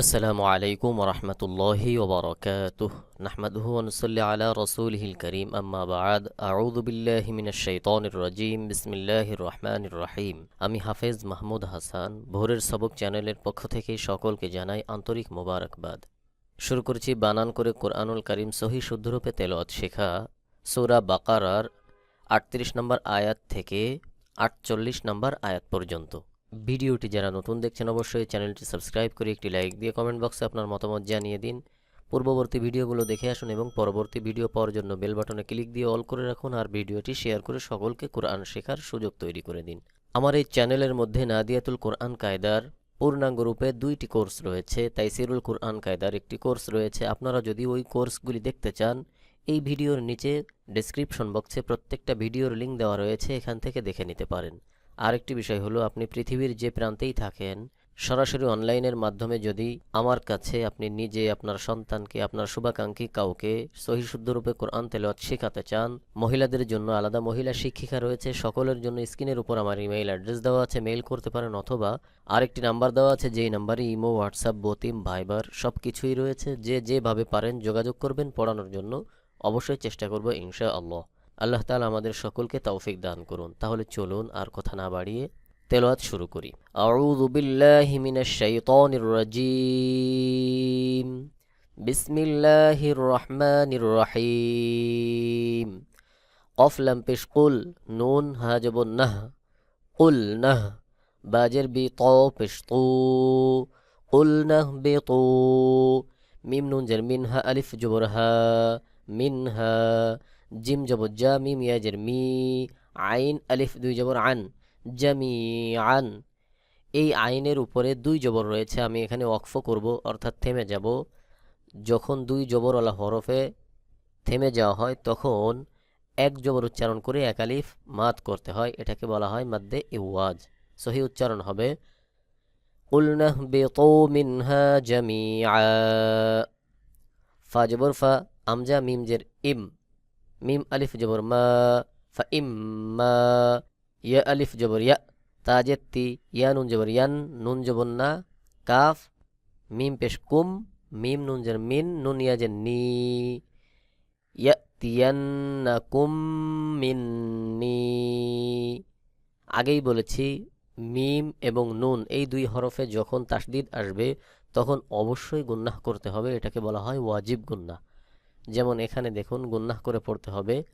আসসালামু আলাইকুম রহমতুল্লাহি ওবরকাতুহ নাহমাদুহু ওনসল্লি রসুল রসুলহিল করিম আম্মা বাদ। আউদুবিল্লাহি মিনাশ শাইতানির রাজিম। বিসমিল্লাহির রহমান রহিম। আমি হাফেজ মাহমুদ হাসান, ভোরের সবক চ্যানেলের পক্ষ থেকে সকলকে জানাই আন্তরিক মোবারকবাদ। শুরু করছি বানান করে কোরআনুল করিম সহি শুদ্ধরূপে তেলত শেখা। সৌরা বাকারার আটত্রিশ নম্বর আয়াত থেকে আটচল্লিশ নম্বর আয়াত পর্যন্ত। ভিডিওটি যারা নতুন দেখছেন অবশ্যই চ্যানেলটি সাবস্ক্রাইব করে একটি লাইক দিয়ে কমেন্ট বক্সে আপনার মতামত জানিয়ে দিন। পূর্ববর্তী ভিডিওগুলো দেখে আসুন এবং পরবর্তী ভিডিও পাওয়ার জন্য বেল বাটনে ক্লিক দিয়ে অল করে রাখুন আর ভিডিওটি শেয়ার করে সকলকে কোরআন শেখার সুযোগ তৈরি করে দিন। আমার এই চ্যানেলের মধ্যে নাদিয়াতুল কোরআন কায়দার পূর্ণাঙ্গ রূপে দুইটি কোর্স রয়েছে, তাইসিরুল কোরআন কায়দার একটি কোর্স রয়েছে। আপনারা যদি ওই কোর্সগুলি দেখতে চান, এই ভিডিওর নিচে ডেসক্রিপশন বক্সে প্রত্যেকটা ভিডিওর লিঙ্ক দেওয়া রয়েছে, এখান থেকে দেখে নিতে পারেন। আরেকটি বিষয় হলো, আপনি পৃথিবীর যে প্রান্তেই থাকেন, সরাসরি অনলাইনের মাধ্যমে যদি আমার কাছে আপনি নিজে আপনার সন্তানকে, আপনার শুভাকাঙ্ক্ষী কাউকে সহি শুদ্ধরূপে কোরআন তেলাওয়াত শেখাতে চান, মহিলাদের জন্য আলাদা মহিলা শিক্ষিকা রয়েছে, সকলের জন্য স্ক্রিনের উপর আমার ইমেইল অ্যাড্রেস দেওয়া আছে, মেইল করতে পারেন অথবা আরেকটি নাম্বার দেওয়া আছে, যেই নাম্বারে ইমো, হোয়াটসঅ্যাপ, বতিম, ভাইবার সব কিছুই রয়েছে, যে যেভাবে পারেন যোগাযোগ করবেন পড়ানোর জন্য। অবশ্যই চেষ্টা করব ইনশা আল্লাহ আল্লাহ তালা আমাদের সকলকে তৌফিক দান করুন। তাহলে চলুন আর কথা না বাড়িয়ে তেলোয়াত শুরু করি। আউযু বিল্লাহি মিনাশ শাইতানির রাজিম। বিসমিল্লাহির রহমানির রহিম। কফ লাম পেশ কুল, নুন হা জবর নাহ। কুল নাহ, বাজের বি ত পেশ তু। কুল নাহ বে তু। মিম নুন জের মিনহা আলিফ জবর হা, মিনহা। জিম জবর জা মিম ইয়াজের মি আইন আলিফ দুই জবর আন, জামি আন। এই আইনের উপরে দুই জবর রয়েছে, আমি এখানে ওয়াকফ করব, অর্থাৎ থেমে যাব। যখন দুই জবরওয়ালা হরফে থেমে যাওয়া হয়, তখন এক জবর উচ্চারণ করে এক আলিফ মাত করতে হয়, এটাকে বলা হয় মাদ্দে ইওয়াজ। সহি উচ্চারণ হবে উলনাহ বেতো মিনহা জামিআ। ফা জবর ফা আমজা মিম জের ইম। মিম আলিফ জবর মা ফা ইয়া আলিফ জবর ইয়া তাজের তি ইয়া নুন জবর ইয়ান নুন জবর না কাফ মিম পেশ কুম মিম নুন জের মিন নুন ইয়া জের নি ইয়া তিয়ান্না কুম মিন্নি আগেই বলেছি, মিম এবং নুন এই দুই হরফে যখন তাসদিদ আসবে, তখন অবশ্যই গুন্নাহ করতে হবে, এটাকে বলা হয় ওয়াজিব গুন্নাহ। যেমন এখানে দেখুন গুন্নাহ করে পড়তে হবে।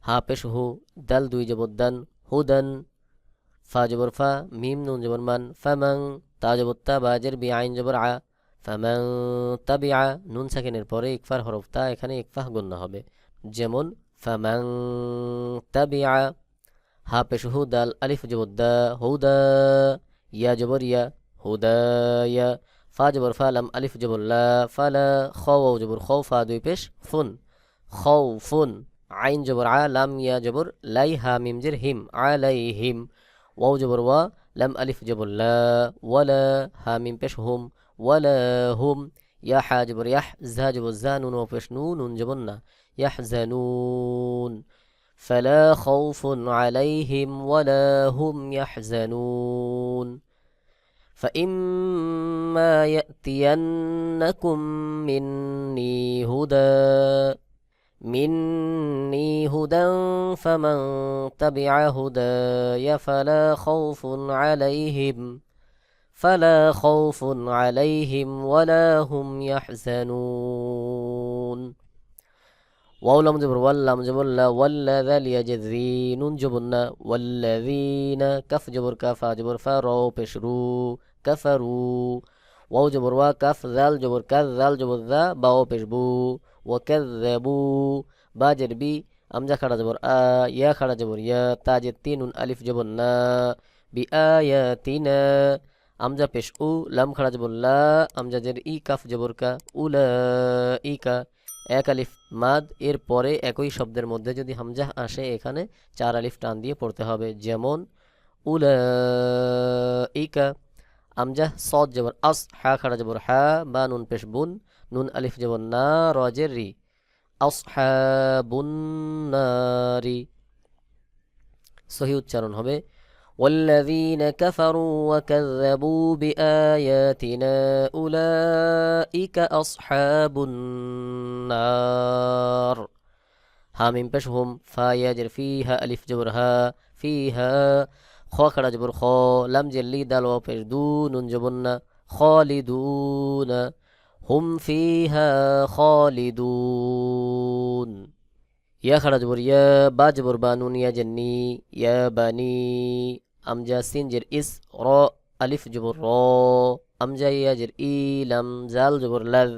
হা পেশ হু, দাল দুই জবদ্দান, হুদন। ফা জবর ফা, মিম নুন জবর মান। ফামাং তা জবর তা, বাজের বি আইন জবর আ। ফামাং তাবি আ, নুন সাকিনের পরে ইকফার হরফ তা, এখানে ইকফাহ গণ্য হবে। যেমন, ফামাং তাবি আ। হা পেশ হু দাল আলিফ জবর দা হুদা ইয়া জবর ইয়া হুদায়া ফা জবর ফা লাম, আলিফ জবর লা ফালা খাও জবর খাও ফা, দুই পেশ, ফুন খাও ফুন, আইন জবর আ লাম, ইয়া জবর লাই, হা, মিম, জের, হিম আলাই হিম, ওয়াও জবর ওয়া লাম, আলিফ জবর লা ওয়ালা হা, মিম, পেশ, হুম ওয়ালা হুম, ইয়া, হা জবর ইয়াহ, জা জবর জা, নুন ওয়া পেশ নুন নুন জবর না ইয়াহজানুন فلا خوف عليهم ولا هم يحزنون. فإما يأتينكم مني هدى مني هدى فمن تبع هداي فلا خوف عليهم فلا خوف عليهم ولا هم يحزنون. واو لام جبر واللام جبر لا ولا ذال يجذي نون جبرنا والذين كف جبر كفا جبر فرو بشرو كفروا واو جبر وا كف ذال جبر كذ ذال جبر ذا باو بشبو وكذبوا باجر بي আমজা খাড়া জবর আ ইয়া খাড়া জবর ইয়া তাজের তিন উন আলিফ জবর না বি আয়াতিনা আমজা পেশ উ লাম খাড়া জবর লা আমজা জের ই কাফ জবর কা উলা ই কা এক আলিফ মাদ, এর পরে একই শব্দের মধ্যে যদি হামজাহ আসে, এখানে চার আলিফ টান দিয়ে পড়তে হবে। যেমন উলা ইকা আমজাহ, সদ জবর আস, হা খাড়া জবর হা বা নুন, পেশ, বুন, নুন, আলিফ জবর না রজের রি। আসহাবুন নারি সহি উচ্চারণ হবে والذين كفروا وكذبوا بآياتنا أولئك أصحاب النار. ها من بشهم فاياجر فيها ألف جبرها فيها خوكرا جبر خو لم جلي دال دون جبن خالدون هم فيها خالدون. ইয়া খাড়া জবর ইয়া বা জবর বা নুন ইয়া জেন্নি ইয়া বানি আমজা সিন জের ইস র আলিফ জবর র আমজা ইয়া জের ই লাম জাল জবর লাজ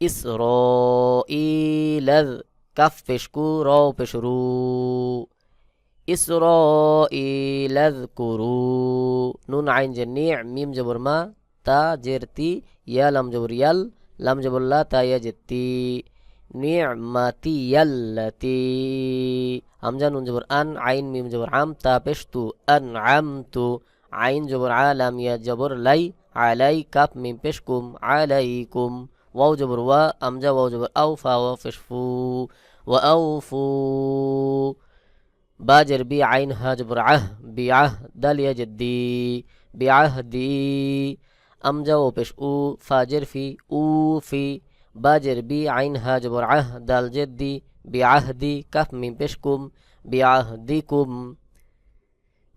ইস র ই লাজ কাফ পেশকু র পেশরু ইসরাইল আযকুরু নুন আইন জের নি মিম জবর মা তা জের তি ইয়া লাম জবর ইয়াল লাম জবর লা নিয়মাতিয়াল্লাতি আমজা নুন জবর আন, আইন, মিম জবর আম, তা পেশতু, আন আম তু আইন জবর আলাম, ইয়া জবর লাই, আলাই কাপ মিম, পেশকুম, আলাইকুম। ওয়াও জবর ওয়া, আমজা, ওয়াও জবর আউ ফা, ওয়া পেশফু ওয়া আউ ফু। বাজের বি, আইন, হা, জবর আহ, বি, আহ দালিয়া জেদ্দি বি, আহ, দি। আমজা, ও, পেশ, উ ফাজের ফি, উ, ফি। باجر بي عين هاجبر عه دال جدي بعهدي كف من بشكم بعهدكم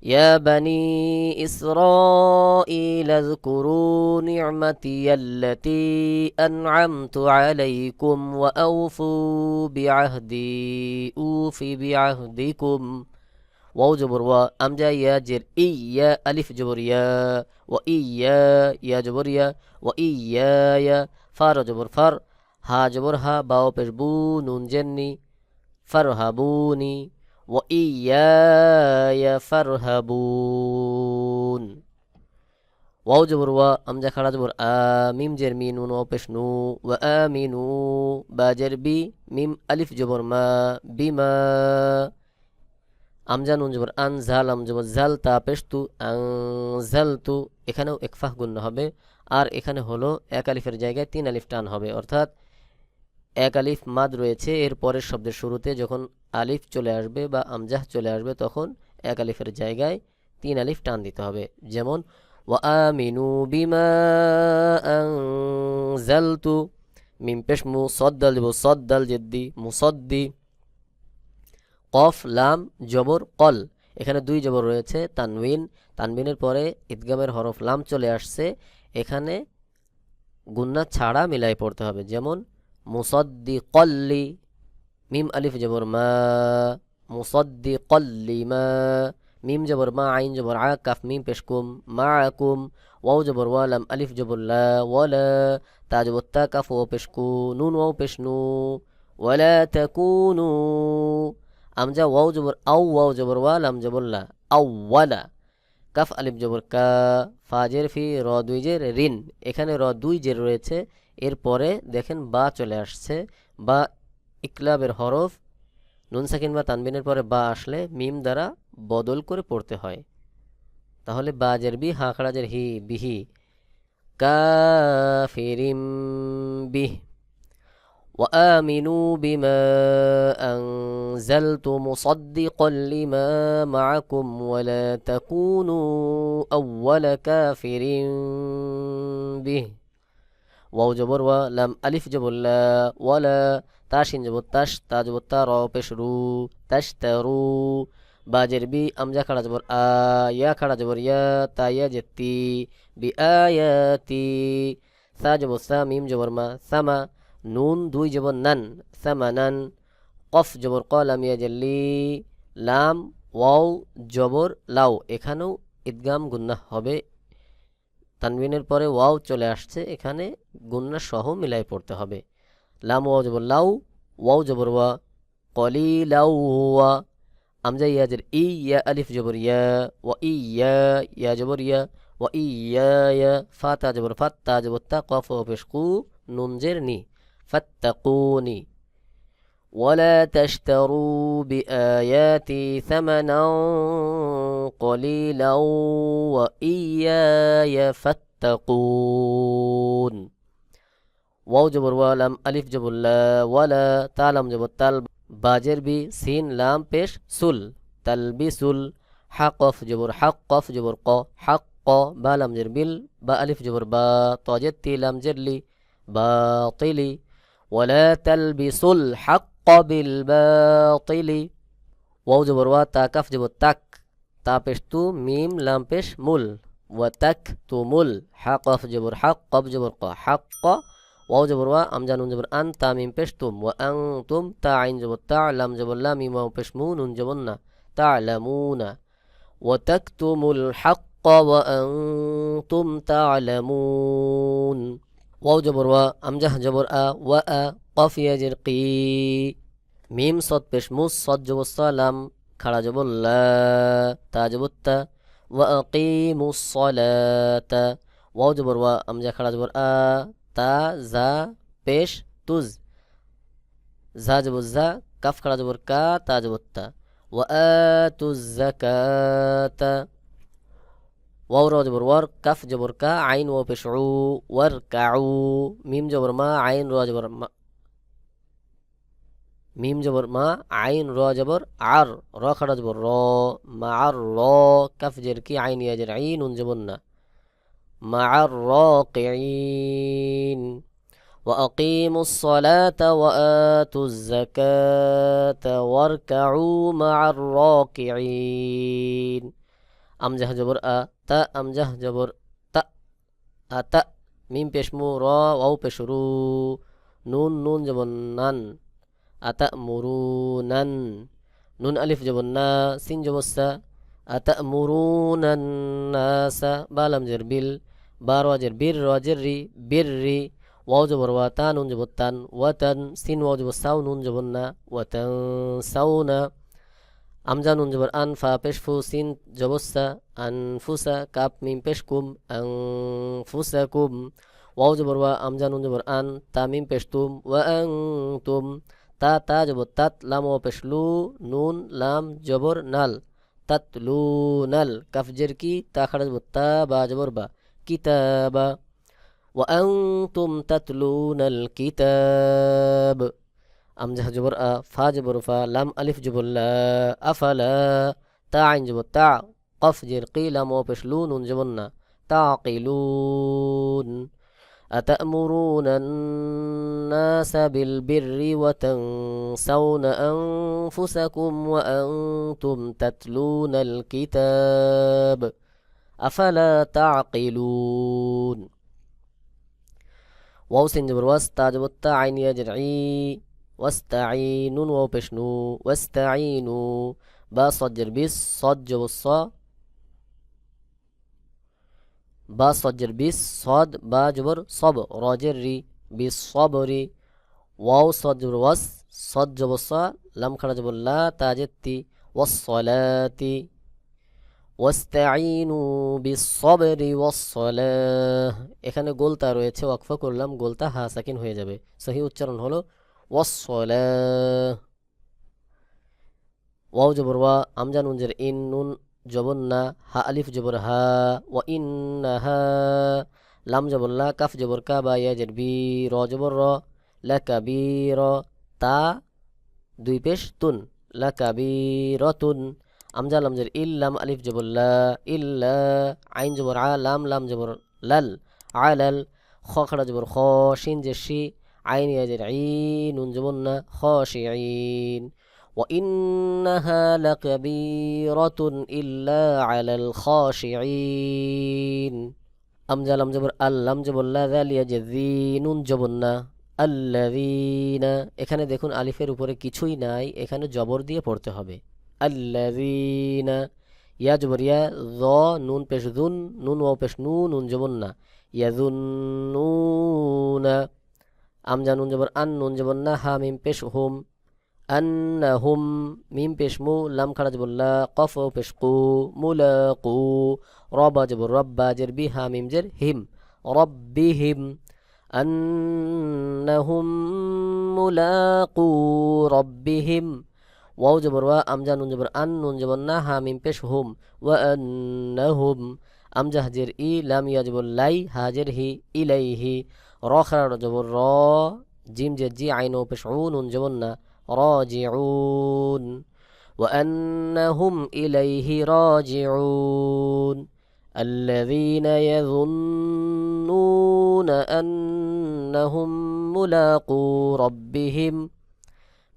يا بني إسرائيل اذكروا نعمتي التي أنعمت عليكم وأوفوا بعهدي أوف بعهدكم واو جبر و أمجا يا جر إيا ألف جبر يا وإيا يا جبر يا وإيا يا فار جبر فر ها جبر ها باو پیش بو نون جني فرهبوني وإياي فارهبون واو جبر وا امجا خڑا جبر آ جر مي نون واو پش نو و آمینو با جر بي ميم ألف جبر ما بما আমজা নুন জবর আন জাল আম জবর, জাল, তা পেশ তু আং জাল তু এখানেও একফাহ গুণ্য হবে। আর এখানে হলো এক আলিফের জায়গায় তিন আলিফ টান হবে। অর্থাৎ এক আলিফ মাদ রয়েছে এর পরের শব্দের শুরুতে যখন আলিফ চলে আসবে বা আমজাহ চলে আসবে তখন এক আলিফের জায়গায় তিন আলিফ টান দিতে হবে। যেমন ওয়ামিনু বিমা আনজালতু, মিম পেশ মু সদ্দাল দেব, সদ্দাল জেদ্দি, মুসদ্দি। কফ, লাম, জবর, কল। এখানে দুই জবর রয়েছে, তানবিন। তানবিনের পরে ঈদগামের হরফ লাম চলে আসছে। এখানে গুন্না ছাড়া মিলাই পড়তে হবে। যেমন মুসদ্দি কল্লি মিম আলিফ জবর মা মুসদ্দি কল্লি মা, মিম জবর মা, আইন জবর আ, কাফ, মিম পেশকুম মা আকুম ওয়াও জবর ওয়ালাম আলিফ জবর লা ওয়ালা তা জবর তা, কাফ ও পেশকু নুন, ওয়াও পেশনু ওয়ালা তাকুনু আমজা ওয়াও জবর আউ ওয়াও জবর ওয়ালাম জবর লা আউওয়ালা কাফ আলিফ জবর কা ফাজের ফি র দুই জের রিন এখানে র দুই জের রয়েছে। এরপরে দেখেন বা চলে আসছে। বা ইকলাবের হরফ। নুন সাকিন বা তানবিনের পরে বা আসলে মিম দ্বারা বদল করে পড়তে হয়। তাহলে বাজের বি হাঁকড়াজের হি বিহি কাফিরিম বিহ। وآمنوا بما أنزلت مصدقا لما معكم ولا تكونوا أول كافر به. واو جبر و لم ألف جبر لا ولا تاشين جبر تاش تا جبر تا رو پشرو تشترو باجر بي أمجا خڑا جبر آ يا خڑا جبر يا تا يا جتي بآياتي. سا جبر سا ميم جبر ما سما নুন দুই জবর নান, সামানান, কফ জবর ক লাম ইয়া জেল্লি লাম, ওয়াও, জবর লাউ এখানেও ঈদগাম গুন্না হবে। তানবিনের পরে ওয়াও চলে আসছে, এখানে গুন্না সহ মিলাই পড়তে হবে। লাম, ওয়াও জবর লাউ, ওয়াও জবর ওয়া কলি লাউ ওয়া। আমজা ইয়াজের ই, ইয়া আলিফ জবর ইয়া, ওয়া ই, ইয়া ইয়া জবর ইয়া, ওয়া ই, ইয়া ইয়া, ফাতা জবর ফাত্তা জবর তা কফ ও পেশকু নুন জের নি। فاتقوني. ولا تشتروا بآياتي ثمنا قليلا وإياي فاتقون. واو جبر ولم ألف جبر لا ولا تعلم جبر تلب باجر بي سين لام بيش سل تلبي سل حقف جبر حقف جبر ق حق با لم جر بل با ألف جبر با طاجتي لم جر لي باطلي. ولا تلبسوا الحق بالباطل. واو جبر وا تا كف جبر تك تا پیش تو ميم لام پیش مل وتك تو مل حق قف جبر حق قف جبر ق حق واو جبر وا ام جانون جبر ان. تا ميم پیش تم وأنتم تا عين جبر تا. لام جبر لام ميم واو پیش مون ان جبرنا تعلمون. وتكتم الحق وأنتم تعلمون. ওয়াও জবর, ওয়া আমজাহ জবর, আ, ওয়া, আ, কফ ইয়াজির কি মিম সদ পেশ মুস সদ জবর সালাম, খাড়া জবর লা, তা জবর তা, ওয়া আকিমুস সালাতা। ওয়াও জবর, ওয়া আমজা খাড়া জবর, আ, তা, জা, পেশ, তুজ। জা জবর জা, কাফ খাড়া জবর কা, তা জবর তা। ওয়া আতুজ যাকাতা। ওয়াও র জবর ওয়ার কাফ জবর কা আইন ওয়া পেশ উ ওয়ার কাউ মিম জবর মা আইন র জবর মা মিম জবর মা আইন র জবর আর র খাড়া জবর র মা আর র কাফ জের কি আইন ইয়াজের আইন উন জবর না মা আর র কেইন وأقيموا الصلاة وآتوا الزكاة واركعوا مع الراكعين আমজাহ জবর আ তা আমজাহ জবর তা আতা মিম পেশমু র ওয়াও পেশরু নুন নুন জবর নান আতা মুরু নান নুন আলিফ জবর না সিন জবর সা আতা মুরু নাসা বালাম জের বিল বার ওয়াজের বীর রজের রি বীর রি ওয়াও জবর ওয়া তা নুন জবর তান ওয়াতান সিন ওয়াও জবর সাউ নুন জবর না ওয়াতান আমজা নুন জবর আন ফা পেশ ফু সিন জবসা আন ফুসা কাপ মিম পেশ কুম আং ফুসা কুম ওয়াও জবর ওয়া আমজা নুন জবর আন তা মিম পেশ তুম ওয়া আং তুম তা তা জবর তাত লাম ওয়া পেশ লু নুন লাম জবর নাল তাত লু নাল কাফ জের কি তা খাড়া জবর তা বা জবর বা কিতাবা وأنتم تتلون الكتاب امزح جبر أ فا جبر فا لام ألف جبر لا أفلا. تاع عين جبر تاع قف جر قيل مو بشلون جبرنا تعقلون أتأمرون الناس بالبر وتنسون أنفسكم وأنتم تتلون الكتاب. أفلا تعقلون. واو سنجبر واستا جبتا عين يجرعي ওয়াস্তাইনুন ও পেশনু ওয়াস্তাইনু বা সজ্জের বিষ সজ্জ বা সজ্জের বিষ সদ বা জবর সব রজের রি বিষ সব রি ওয়াও সজ্জর ওয়াস সজ্জ বস লাম খাড়া জবর লা তাজেত্তি ওয়াসলাতি ওয়াস্তাইনু বিসবরি ওয়াসসালাহ এখানে গোলতা রয়েছে, ওয়াকফা করলাম গোলতা হা সাকিন হয়ে যাবে। সহি উচ্চারণ হলো ওয়াসসালাহ ওয়াও জবর ওয়া আমজা নুন জের ইন নুন জবর না হা আলিফ জবর হা ওয়া ইন্নাহা লাম জবর লা কাফ জবর কা বা ইয়া জের বি র জবর র লা কাবীর তা দুই পেশ তুন লা কাবীরাতুন আমজা লাম জের ইল্লাম আলিফ জবল্লা ইল্লা আইন জবর আ লাম লাম জবর লাল আলাল খ খাড়া জবর খ শিন জের শি আইন ইয়াজের আইন উন জবর না খ শি আইন وإنها لكبيرة إلا على الخاشعين আমজা লাম জবর আল্লাম জবর লা যাল ইয়াজেজি নুন জবর না আল্লাযীনা এখানে দেখুন আলিফের উপরে কিছুই নাই এখানে জবর দিয়ে পড়তে হবে আল্লাযীনা ইয়া জবর ইয়া য নুন পেশ দুন নুন ওয়াও পেশ নু নুন জবর না ইয়াযুন্নুনা আমজা নুন জবর আন নুন জবর না হা মিম পেশ হুম আন্নাহুম মিম পেশ মু লাম খাড়া জবর লা কফ ওয়াও পেশ কু মুলাকু রবা জবর রব্বা জের বি হা মিম জের হিম রব্বিহিম أنهم ملاقو ربهم ওয়াও জবর ওয়া আমজা নুন জবর আন নুন জবর না হা মিম পেশ হুম ওয়া আন্নাহুম আমজা হাজের ই লাম ইয়া জবর লাই হাজের হি ইলাইহি راخر جبر را جيم جد جي عينو بشعون جبنا راجعون. وأنهم إليه راجعون. الذين يظنون أنهم ملاقو ربهم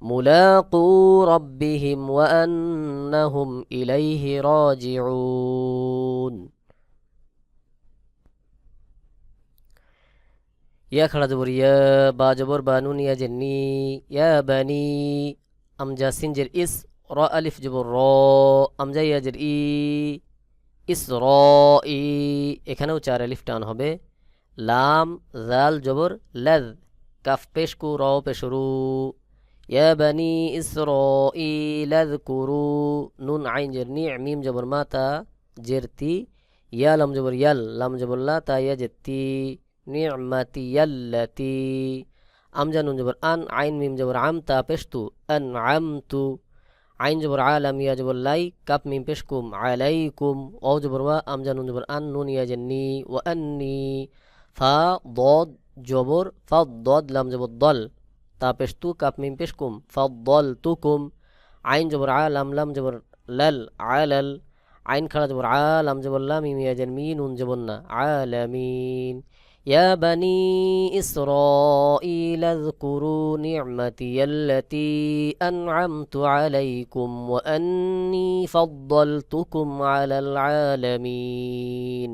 ملاقو ربهم وأنهم إليه راجعون. ইয়া খাড়া জবর ইয়া বা জবর বানুন ইয়া জেন্নি ইয়া বানি আমজা সিনজের ইস র আলিফ জবর র আমজা ইয়া জের ই ইস র ই এখানেও চার আলিফ টান হবে। লাম, জাল, জবর, লাদ, কাফ, পেশ, কু, র, পেশ, রু। ইয়া বানি ইস র ই লাদ কুরু নুন, আইন, জের, নি, মিম, জবর মাতা জের, তি। ইয়া, লাম, জবর তা জেত্তি আমজা নুন জবর আন, আইন মিম জবর আম, তা পেশতু আন আমতু। আইন জবর আলাম, ইয়া জবর লাই, কাপ মিম পেশকুম আলাইকুম। ও জবর ওয়া আমজা নুন জবর আন, নুন, ইয়া জেন্নি ওয়া আন্নি ফা, দদ, জবর ফা দদ, লাম, জবর, দল। তা পেশতু, কাপ মিম পেশকুম ফা দল, তুকুম। আইন জবর আলাম, লাম, জবর লাল, আলাল। আইন খাড়া জবর আলাম, জবর লাম মিম ইয়া জেন মিন নুন, জবর না, আলামিন। يا بني إسرائيل اذكروا نعمتي التي أنعمت عليكم وأني فضلتكم على العالمين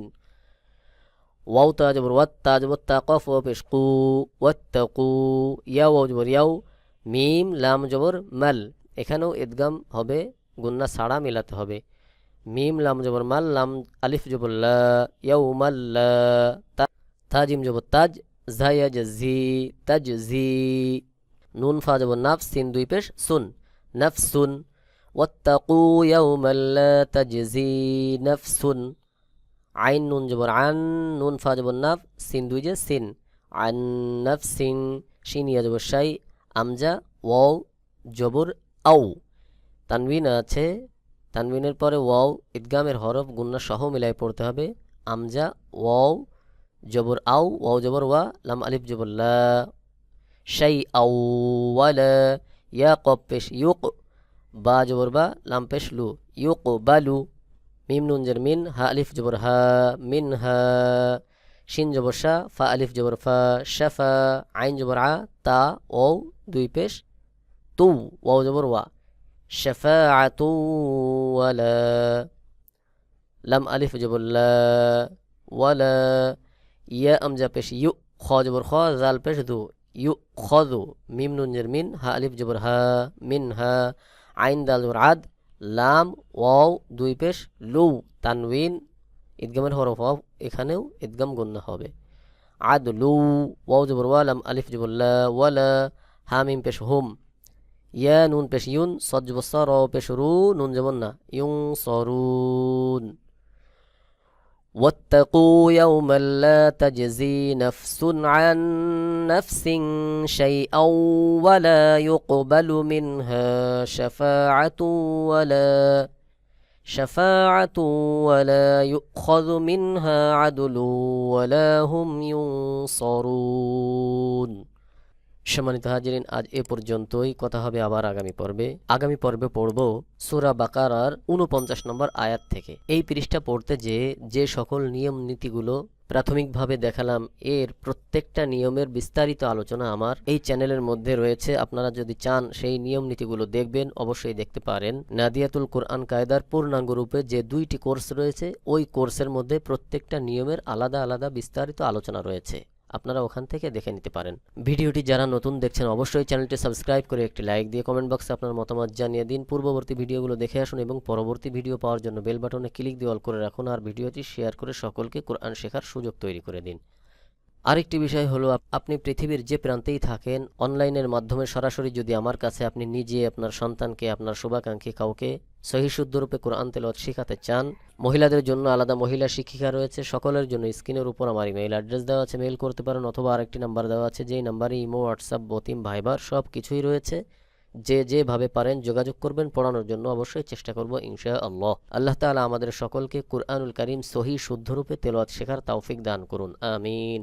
واو تاجبر والتاجبر التاقف وبشقو واتقوا يا واو جبر يو মিম লাম জবর মাল এখানেও ইদগাম হবে গুন্না ছাড়া মিলাতে হবে মিম লাম জবর মাল লাম আলিফ জবর লা ইয়াউ তাজিম জব তাজ জাইয়া জি তাজ জি, নুন ফা জব নাফ সিন দুই পেশ সুন নাফসুন ওয়াত্তাকু ইয়াউমাল লা তাজজি নাফসুন আইন নুন জবর আন, নুন ফা জবর নাফ, সিন দুই যে সিন। আন নাফসিন শিন ইয়া জবর শাই আমজা ওয়াও, জবর আউ তানবিন আছে, তানবিনের পরে ওয়াও ইদগামের হরফ গুন্না সহ মিলাই পড়তে হবে। আমজা ওয়াও جبر أو واو جبر و لام ألف جبر لا شيء أو ولا يقب بش يق با جبر با لام بش لو يقبل ميم نون جر من ها ألف جبر ها من ها شين جبر شا فا ألف جبر فا شفا عين جبر ع تا واو دوي بش تو واو جبر وا شفاعة ولا لم ألف جبر لا ولا ইয়া আমজা পেশ ইউ খ জবর খ, জাল পেশ দু। ইউ খ দু, মিম নুন জের মিন, হা আলিফ জবর হা, মিন হা, আইন দাল জবর আদ, লাম, ওয়াও, দুই পেশ, লু তানউইন ঈদগামের হরফ অফ এখানেও ঈদগাম গণ্য হবে। আদ, লু, ওয়াও জবর ওয়ালাম আলিফ জবর লা ওয়ালা হা, মিম পেশ হুম। ইয়া, নুন পেশ ইউন, সদ জবর সর পেশ রু, নুন যেমন না ইউং সরুন واتقوا يوما لا تجزي نفس عن نفس شيئا ولا يقبل منها شفاعة ولا شفاعة ولا يؤخذ منها عدل ولا هم ينصرون. সম্মানিত হাজিরিন, আজ এ পর্যন্তই। কথা হবে আবার আগামী পর্বে। আগামী পর্বে পড়ব সুরা বাকারার উনপঞ্চাশ নম্বর আয়াত থেকে। এই পৃষ্ঠা পড়তে যে যে সকল নিয়ম নীতিগুলো প্রাথমিকভাবে দেখালাম, এর প্রত্যেকটা নিয়মের বিস্তারিত আলোচনা আমার এই চ্যানেলের মধ্যে রয়েছে। আপনারা যদি চান সেই নিয়ম নীতিগুলো দেখবেন, অবশ্যই দেখতে পারেন। নাদিয়াতুল কোরআন কায়দার পূর্ণাঙ্গ রূপে যে দুইটি কোর্স রয়েছে, ওই কোর্সের মধ্যে প্রত্যেকটা নিয়মের আলাদা আলাদা বিস্তারিত আলোচনা রয়েছে। আপনারা ওখান থেকে দেখে নিতে পারেন। ভিডিওটি যারা নতুন দেখছেন, অবশ্যই চ্যানেলটি সাবস্ক্রাইব করে একটি লাইক দিয়ে কমেন্ট বক্সে আপনার মতামত জানিয়ে দিন। পূর্ববর্তী ভিডিওগুলো দেখে আসুন এবং পরবর্তী ভিডিও পাওয়ার জন্য বেল বাটনে ক্লিক দিয়ে অল করে রাখুন। আর ভিডিওটি শেয়ার করে সকলকে কোরআন শেখার সুযোগ তৈরি করে দিন। আরেকটি বিষয় হলো আপনি পৃথিবীর যে প্রান্তেই থাকেন, অনলাইনের মাধ্যমে সরাসরি যদি আমার কাছে আপনি নিজে আপনার সন্তানকে, আপনার শুভাকাঙ্ক্ষী কাউকে সহি শুদ্ধরূপে কোরআন তেলত শেখাতে চান, মহিলাদের জন্য আলাদা মহিলা শিক্ষিকা রয়েছে, সকলের জন্য স্ক্রিনের উপর আমার ইমেইল অ্যাড্রেস দেওয়া আছে, মেইল করতে পারেন অথবা আরেকটি নাম্বার দেওয়া আছে, যেই নাম্বারে ইমো, হোয়াটসঅ্যাপ, বতিম, ভাইবার সব কিছুই রয়েছে। যে যেভাবে পারেন যোগাযোগ করবেন, পড়ানোর জন্য অবশ্যই চেষ্টা করব ইনশা আল্লাহ আল্লাহ তালা আমাদের সকলকে কুরআনুল করিম সহি শুদ্ধরূপে তেলোয়াত শেখার তৌফিক দান করুন, আমিন।